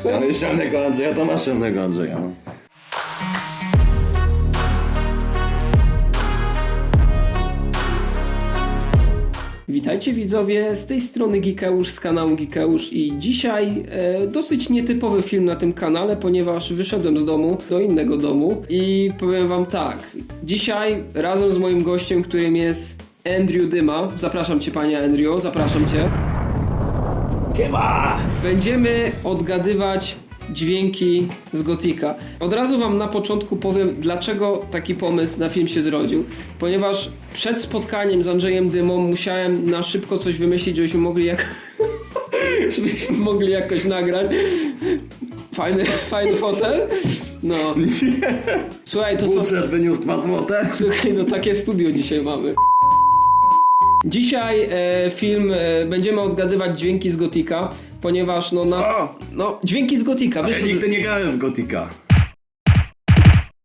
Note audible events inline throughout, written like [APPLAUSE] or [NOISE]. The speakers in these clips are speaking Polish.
Chciałeś ścianego Andrzeja, to masz ścianego Andrzeja. no. Witajcie widzowie, z tej strony Gikeusz z kanału Gikeusz i dzisiaj e, dosyć nietypowy film na tym kanale, ponieważ wyszedłem z domu do innego domu i powiem wam tak, dzisiaj razem z moim gościem, którym jest Andrew Dyma, zapraszam cię panie Andrew, zapraszam cię. Będziemy odgadywać dźwięki z Gotika. Od razu wam na początku powiem, dlaczego taki pomysł na film się zrodził. Ponieważ przed spotkaniem z Andrzejem Dymą musiałem na szybko coś wymyślić, żebyśmy mogli jak... [LAUGHS] żebyśmy mogli jakoś nagrać. Fajny, fajny fotel. No. Słuchaj, to są... Budżet wyniósł 2 złote. Słuchaj, no takie studio dzisiaj mamy. Dzisiaj e, film e, będziemy odgadywać dźwięki z Gotika, ponieważ no na... Co? No, dźwięki z Gotika, wiesz Ja nigdy nie grałem w Gotika.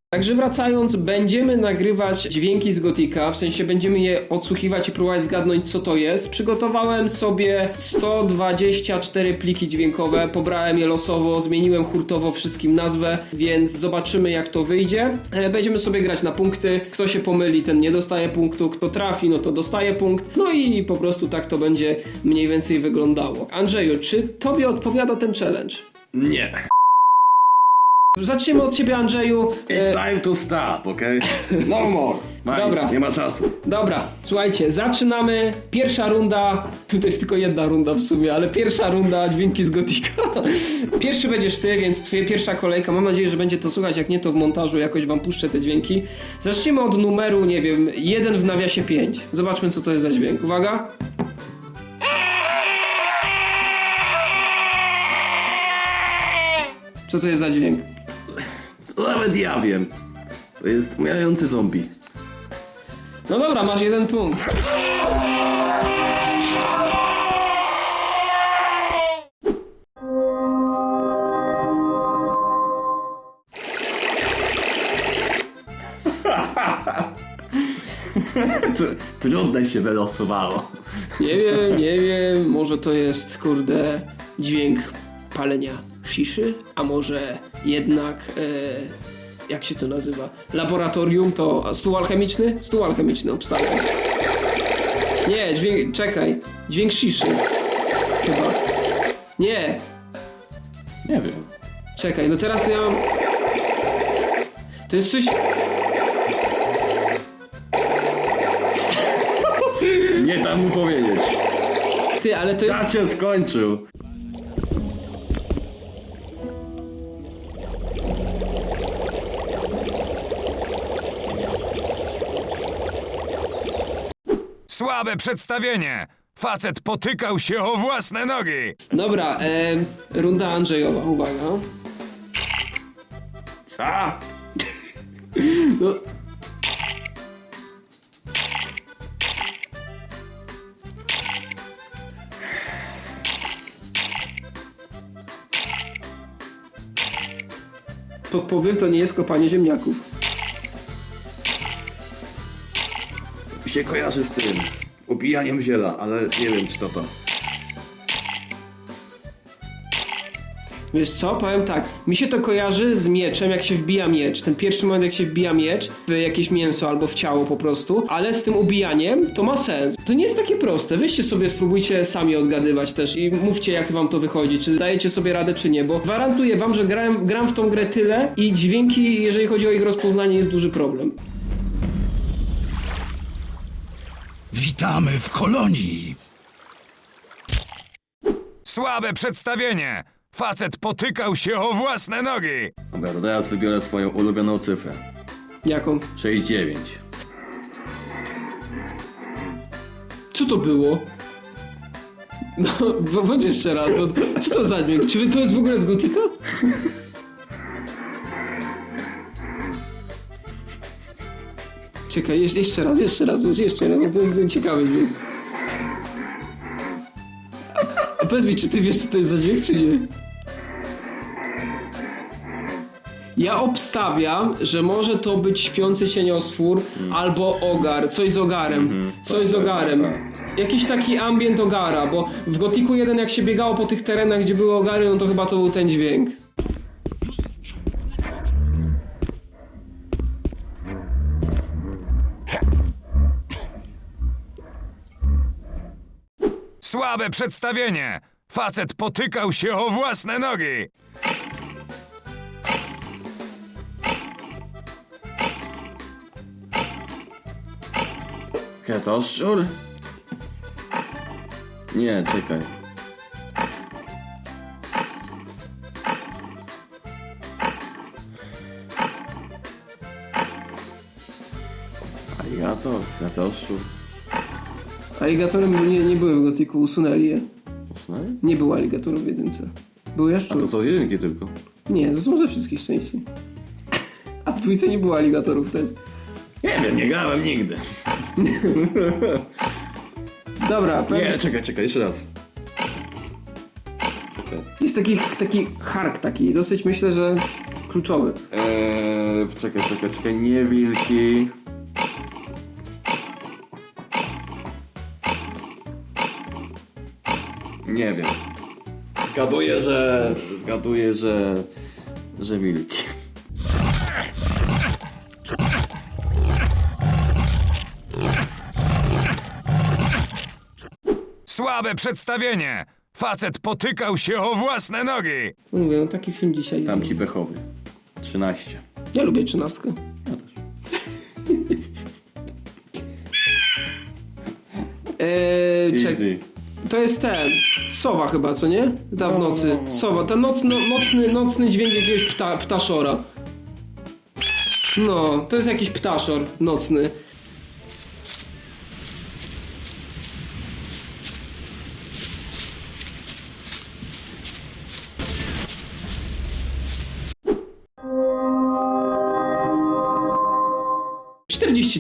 Także wracając, będziemy nagrywać dźwięki z Gotika, w sensie będziemy je odsłuchiwać i próbować zgadnąć co to jest. Przygotowałem sobie 124 pliki dźwiękowe, pobrałem je losowo, zmieniłem hurtowo wszystkim nazwę, więc zobaczymy jak to wyjdzie. E, Będziemy sobie grać na punkty, kto się pomyli ten nie dostaje punktu, kto trafi no to dostaje punkt, no i po prostu tak to będzie mniej więcej wyglądało. Andrzeju, czy tobie odpowiada ten challenge? Nie. Zaczniemy od ciebie Andrzeju. E, It's time to stop, okej? [LAUGHS] No more. Masz, Dobra. Nie ma czasu. Dobra, słuchajcie, zaczynamy. Pierwsza runda, [LAUGHS] to jest tylko jedna runda w sumie, ale pierwsza runda dźwięki z Gotika. [LAUGHS] Pierwszy będziesz ty, więc twoja pierwsza kolejka. Mam nadzieję, że będzie to słuchać, jak nie to w montażu jakoś wam puszczę te dźwięki. Zacznijmy od numeru, nie wiem, 1 w nawiasie 5. Zobaczmy co to jest za dźwięk. Uwaga. Co to jest za dźwięk? To nawet ja wiem. To jest umierający zombie. No dobra, masz jeden punkt. Trudne się wylosowało. Nie wiem, nie wiem, może to jest, kurde, dźwięk palenia sziszy, a może jednak, e, jak się to nazywa, laboratorium, to stół alchemiczny? Stół alchemiczny obstawiam. Nie, dźwięk, czekaj, dźwięk sziszy, chyba. Nie, Nie wiem. czekaj, no teraz to ja mam... To jest coś... Nie tam mu powiedzieć. Ty, ale to jest... Czas się skończył. Słabe przedstawienie! Facet potykał się o własne nogi! Dobra, e, runda Andrzejowa, uwaga. Co? [LAUGHS] No, Podpowiem, to nie jest kopanie ziemniaków. Się kojarzy z tym. Ubijaniem ziela, ale nie wiem czy to to. Wiesz co, powiem tak, mi się to kojarzy z mieczem, jak się wbija miecz. Ten pierwszy moment, jak się wbija miecz w jakieś mięso albo w ciało po prostu, ale z tym ubijaniem to ma sens. To nie jest takie proste. Weźcie sobie, spróbujcie sami odgadywać też i mówcie, jak wam to wychodzi, czy dajecie sobie radę, czy nie, bo gwarantuję wam, że gram w tą grę tyle i dźwięki, jeżeli chodzi o ich rozpoznanie, jest duży problem. Witamy w kolonii. Słabe przedstawienie! Facet potykał się o własne nogi! Dobra, to teraz wybiorę swoją ulubioną cyfrę. Jaką? 69. Co to było? No, bądź jeszcze raz, bo co to za dźwięk? Czy to jest w ogóle z Gotika? Czekaj, jeszcze, jeszcze raz, jeszcze raz, już jeszcze raz, no to jest ciekawy dźwięk. A powiedz mi, czy ty wiesz, co to jest za dźwięk, czy nie? Ja obstawiam, że może to być śpiący cieniostwór albo ogar, coś z ogarem, coś z tak, ogarem. tak, Jakiś taki ambient ogara, bo w Gotiku 1 jak się biegało po tych terenach, gdzie były ogary, no to chyba to był ten dźwięk. Słabe przedstawienie! Facet potykał się o własne nogi! Ketoszczur? Nie, czekaj. Aligator, ketoszczur. Aligatory nie, nie były w Gotiku, usunęli je. Usunęli? Nie było aligatorów w jedynce. Były A to są z jedynki tylko. Nie, to są ze wszystkich części. A w dwójce nie było aligatorów też. Nie wiem, nie grałem nigdy. Dobra, pewnie. Nie, czekaj, czekaj, jeszcze raz. Czekaj. Jest taki, taki hark taki, dosyć myślę, że kluczowy. Eee, czekaj, czekaj, czekaj, nie wilki. Nie wiem. Zgaduję, że... Zgaduję, że... Że wilki. Słabe przedstawienie! Facet potykał się o własne nogi! No Mówię, no taki film dzisiaj jest. Tam ci bechowy. 13. Ja lubię trzynastkę. Ja też. Eee, [LAUGHS] czek, Easy. to jest ten. Sowa chyba, co nie? Ta w nocy. Sowa, ten nocny, nocny, nocny dźwięk jakiegoś pta, ptaszora. No, to jest jakiś ptaszor nocny.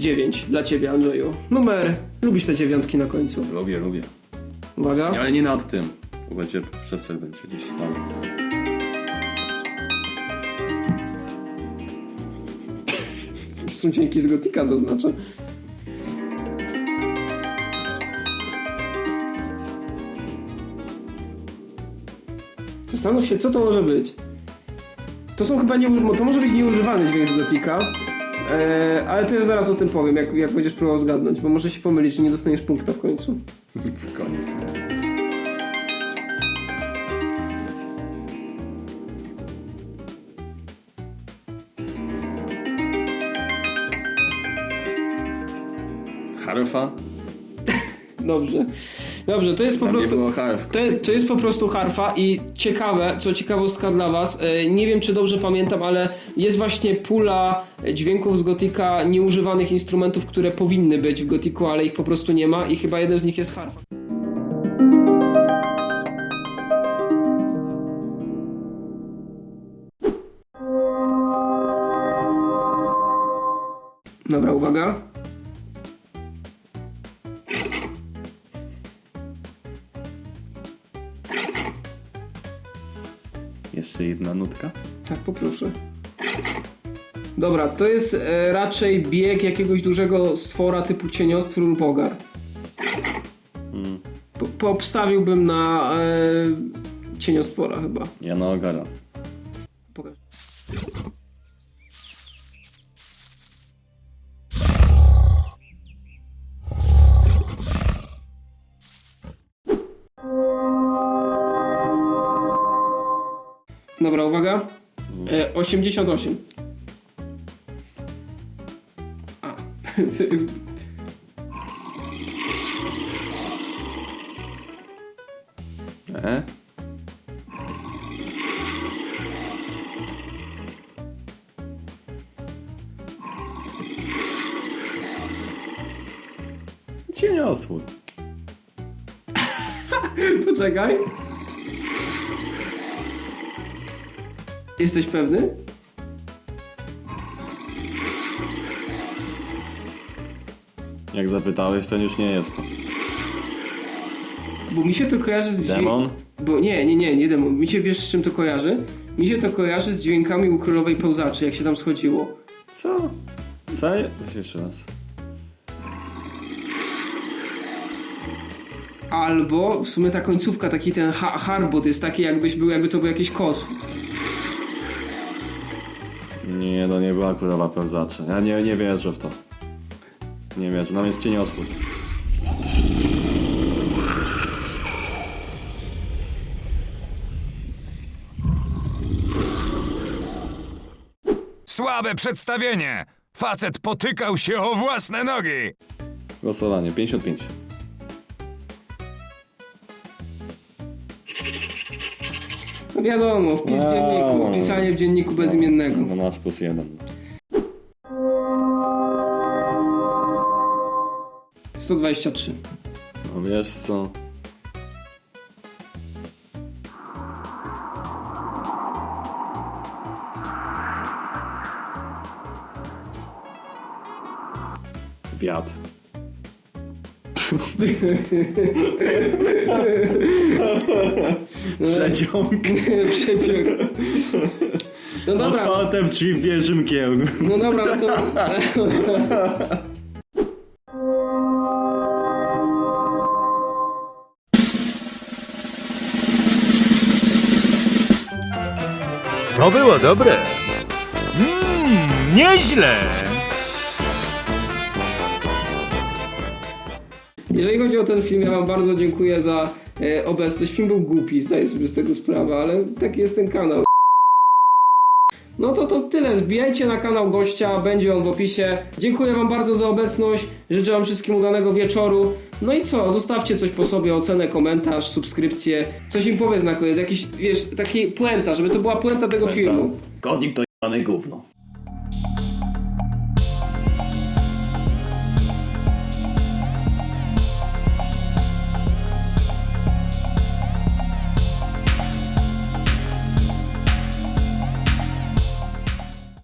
Dziewięć dla ciebie, Andrzeju. Numer. Lubisz te dziewiątki na końcu. Lubię, lubię. Uwaga. Ale nie nad tym. Bo Będzie przestrzeń będzie gdzieś tam. Są dźwięki z Gotika zaznaczę. Zastanów się, co to może być. To są chyba nie, to może być nieużywany dźwięk z Gotika. Eee, ale to ja zaraz o tym powiem, jak, jak będziesz próbował zgadnąć, bo może się pomylić, że nie dostaniesz punkta w końcu. [LAUGHS] Koniec. Harfa? Dobrze. Dobrze, to jest po Tam prostu... To, to jest po prostu harfa i ciekawe, co ciekawostka dla was, e, nie wiem czy dobrze pamiętam, ale jest właśnie pula dźwięków z Gotika nieużywanych instrumentów, które powinny być w Gotiku, ale ich po prostu nie ma i chyba jeden z nich jest harfa. Dobra, uwaga. Jedna nutka? Tak, poproszę. Dobra, to jest e, raczej bieg jakiegoś dużego stwora typu cieniostwór lub ogar. Po, poobstawiłbym na e, cieniostwora chyba. Jana Ogara. Uwaga. E, 88. A. E? Cieniosłód. [LAUGHS] Poczekaj. Jesteś pewny? Jak zapytałeś, to już nie jest to. Bo mi się to kojarzy z dźwięk- Demon? Bo nie, nie, nie, nie demon. Mi się wiesz z czym to kojarzy? Mi się to kojarzy z dźwiękami u królowej pełzaczy, jak się tam schodziło. Co? Weź jeszcze raz. Albo w sumie ta końcówka, taki ten ha harbot jest taki jakbyś był, jakby to był jakiś kos. Nie, no nie była królowa pełzaczy. Ja nie, nie wierzę w to. Nie wierzę, nam jest cieniosły. Słabe przedstawienie! Facet potykał się o własne nogi! Głosowanie, 55. wiadomo, wpis w No. dzienniku, pisanie w dzienniku bezimiennego. No masz plus jeden. 123. No wiesz co? Wiatr. [LAUGHS] Przeciąg. Przeciąg. [LAUGHS] No dobra, Otwarte w drzwi w wieży mgieł. no dobra, no to... To było dobre! Mmm, nieźle! Jeżeli chodzi o ten film, ja wam bardzo dziękuję za e, obecność. Film był głupi, zdaję sobie z tego sprawę, ale taki jest ten kanał. No to to tyle. Zbijajcie na kanał gościa, będzie on w opisie. Dziękuję wam bardzo za obecność. Życzę wam wszystkim udanego wieczoru. No i co? Zostawcie coś po sobie, ocenę, komentarz, subskrypcję. Coś im powiedz na koniec, jakiś, wiesz, taki puenta, żeby to była puenta tego filmu. Godnik to jebane gówno.